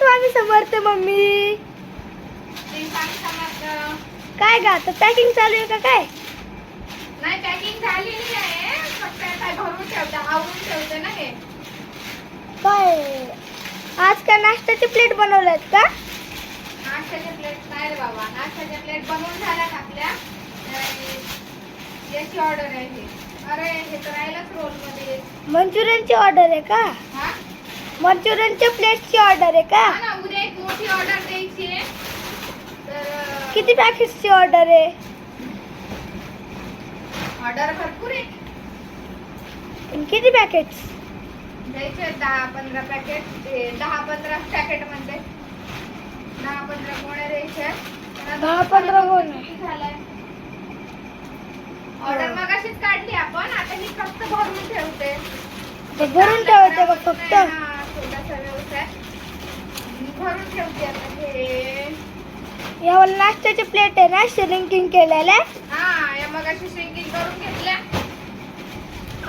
Swami Samarth mummy. काय ग आता पॅकिंग चालू आहे का काय? नाही पॅकिंग झालेली आहे. फक्त काय भरून ठेवते आवरून ठेवते ना हे. काय? आज का नाश्त्याची प्लेट बनवल्यात का? नाश्त्याचे प्लेट नाही रे बाबा. नाश्त्याचे प्लेट बनवून झाल्यात आपल्या. आणि याची ऑर्डर आहे ही. अरे हे तर राहिलंच रोलमध्ये. मंचुरियनची ऑर्डर आहे का? हा? मंचुरियनच्या प्लेटची ऑर्डर आहे का? हा ना उद्या एक मोठी ऑर्डर द्यायची आहे. तर किती पॅकेट्सची ऑर्डर आहे? ऑर्डर भरपूर आहे. आणि किती पॅकेट्स? द्यायचे आहेत दहा पंधरा पॅकेट ते दहा पंधरा पॅकेट म्हणते. दहा पंधरा गोण्या द्यायच्या आहेत. पण आता दहा पंधरा गोण्या. किती झालंय? ऑर्डर मग अशीच काढली आपण आता ही फक्त भरून ठेवते. ते भरून ठेवते का फक्त. हा, मी भरून ठेवते आता हे. यावर नाश्त्याची प्लेट आहे ना श्रिंकिंग केलेल्या हा या मग अशी करून घेतल्या.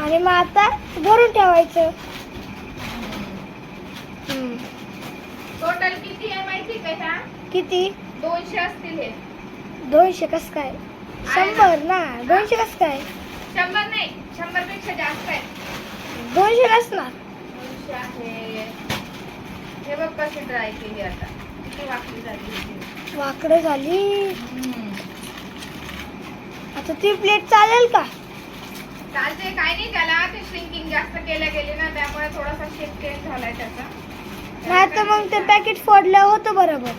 आणि मग आता भरून ठेवायचं. टोटल किती आहे माहिती का ह्या? किती? दोनशे असतील हे. दोनशे कस काय? शंभर ना? दोनशे कस काय? शंभर नाही शंभरपेक्षा जास्त आहे. दोनशे नसणार. दोनशे आहे. हे बघ कशी ट्राय केली आता. किती वाकली झाली. वाकडं झाली. आता ती प्लेट चालेल का? चालते काय नाही त्याला ते श्रिंकिंग जास्त केल्या गेली ना त्यामुळे थोडासा शेप चेंज झालाय त्याचा. नाही तर मग ते पॅकेट फोडलं होतं बरोबर.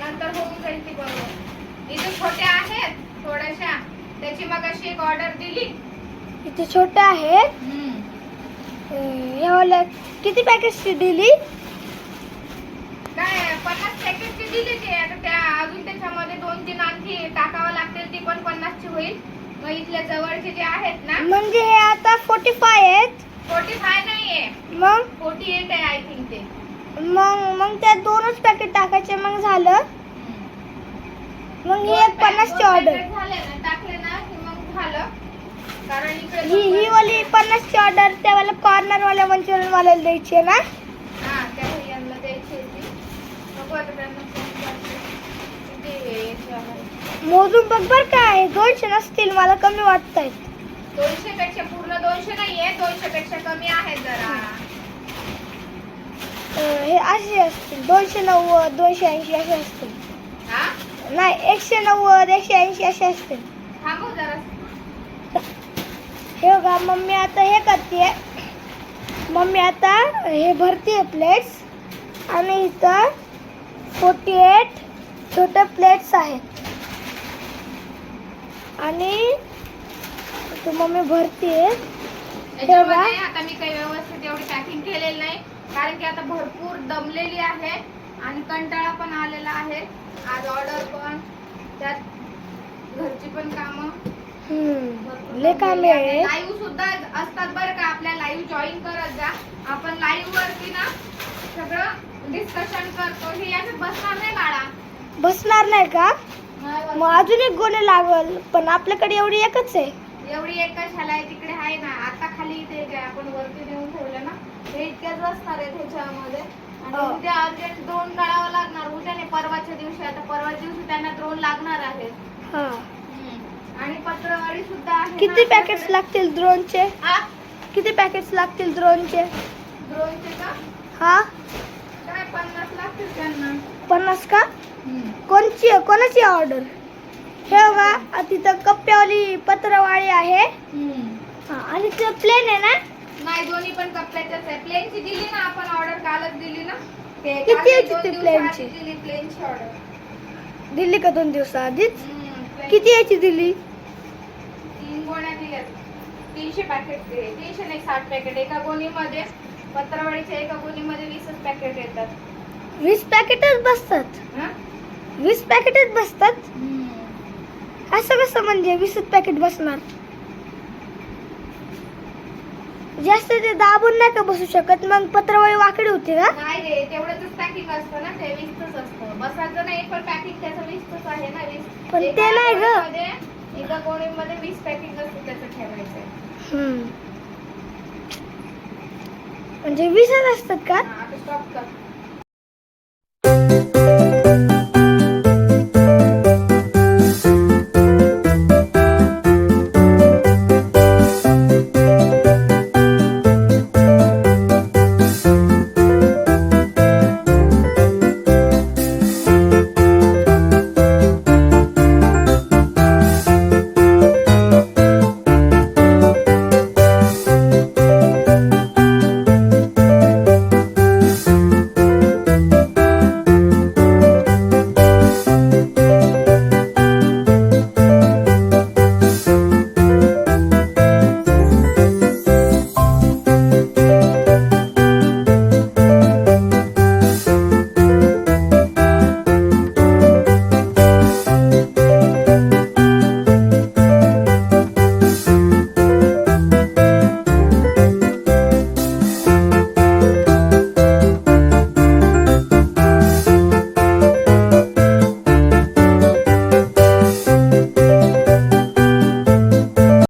नंतर होऊन जाईल ती बरोबर. इथे छोट्या आहेत थोड्याशा. त्याची मग अशी एक ऑर्डर दिली. इथे छोटे आहेत. यावाला किती पॅकेट्सची दिली? पन्नास पॅकेटची दिली ते. आता त्या अजून त्याच्यामध्ये दोन तीन आणखी टाकावं लागतील ती पण पन्नासची होईल. मग इथल्या जवळचे जे आहेत ना म्हणजे हे आता फोर्टी फाय आहेत. फोर्टी फाय नाहीये. मग? फोर्टी एट आहे आय थिंक ते. मग मग त्यात दोनच पॅकेट टाकायचे मग झालं? मग ही एक पन्नासची ऑर्डर झाले ना टाकले ना की मग झालं. कारण इकडे ही ही वाली पन्नासची ऑर्डर त्यावाला कॉर्नर वाल्या मंचुरियन वाल्याला द्यायची आहे ना हा त्या भैयांना द्यायची होती बघू आता त्यांना फोन करते किती याचे आहे. मोजून बघ बर काय. दोनशे नसतील मला कमी वाटत आहेत दोनशे पेक्षा पूर्ण दोनशे नाहीये दोनशे पेक्षा कमी आहे जरा. हे असे असतील दोनशे नव्वद दोनशे ऐंशी असे असतील. हा? नाही एकशे नव्वद एकशे ऐंशी असे असतील. थांबव जरा. हे बघा मम्मी आता हे करते मम्मी आता हे भरते प्लेट्स आणि इथं फोर्टी एट छोटे प्लेट्स आहेत. आणि इथं मम्मी भरते आता मी काही व्यवस्थित एवढी पॅकिंग केलेली नाही. कारण की आता भरपूर दमलेली आहे आणि कंटाळा पण आलेला आहे. आज ऑर्डर पण त्यात घरची पण कामं. लय कामे लाईव्ह सुद्धा असतात बरं का आपल्या लाईव्ह जॉईन करत जा. आपण लाईव्ह वरती ना सगळं डिस्कशन करतो. हे याच्यात बसणार नाही बाळा. बसणार नाही का? मग बसणार. अजून एक गोणे लागल पण आपल्याकडे एवढी एकच आहे. एवढी एकच ह्याला आहे तिकडे आहे ना. आता खाली इथे जे आपण वरती नेऊन ठेवलं ना हे इतक्याच असणार आहे त्याच्यामध्ये. आणि हो. उद्या अर्जंट ड्रोन काढावं लागणार. उद्या नाही परवाच्या दिवशी. आता परवाच्या दिवशी त्यांना ड्रोन लागणार आहे. हा. आणि पत्रवाळी सुद्धा आहे किती पॅकेट्स. लागतील द्रोणचे हा किती पॅकेट्स लागतील द्रोणचे ड्रोनचे का? हा? काय पन्नास लागतील त्यांना. पन्नास का? कोणची आहे कोणाची ऑर्डर हे बघा तिथं कप्प्यावाली पत्रवाळी आहे. हा आणि तिथं प्लेन आहे ना? नाही दोन्ही पण कपड्याच्याच आहे. प्लेनची दिली ना आपण ऑर्डर कालच दिली ना? ते किती काल दोन ती दिवसाआधी प्लेनची? दिली प्लेनची ऑर्डर दिल्ली का दोन दिवसाआधीच? किती याची दिली? तीन गोण्या दिल्यात तीनशे पॅकेट तीनशे नाही साठ पॅकेट एका गोणीमध्ये पत्रावळीच्या एका गोणीमध्ये वीसच पॅकेट येतात. वीस पॅकेटच बसतात. हं? वीस पॅकेटच बसतात? असं कसं म्हणजे वीसच पॅकेट बसणार? जास्त ते दाबून नाही का बसू शकत? मग पत्रवाळी वाकडी होती का? नाही रे तेवढंच पॅकिंग असतं ना ते वीसच असतं. बसायचं नाही पण पॅकिंग त्याचं वीसच आहे ना वीस. पण ते नाही ग. एका गोणीमध्ये वीस पॅकिंग असतं त्याचं ठेवायचं. म्हणजे वीसच असतात का? आता स्टॉप कर.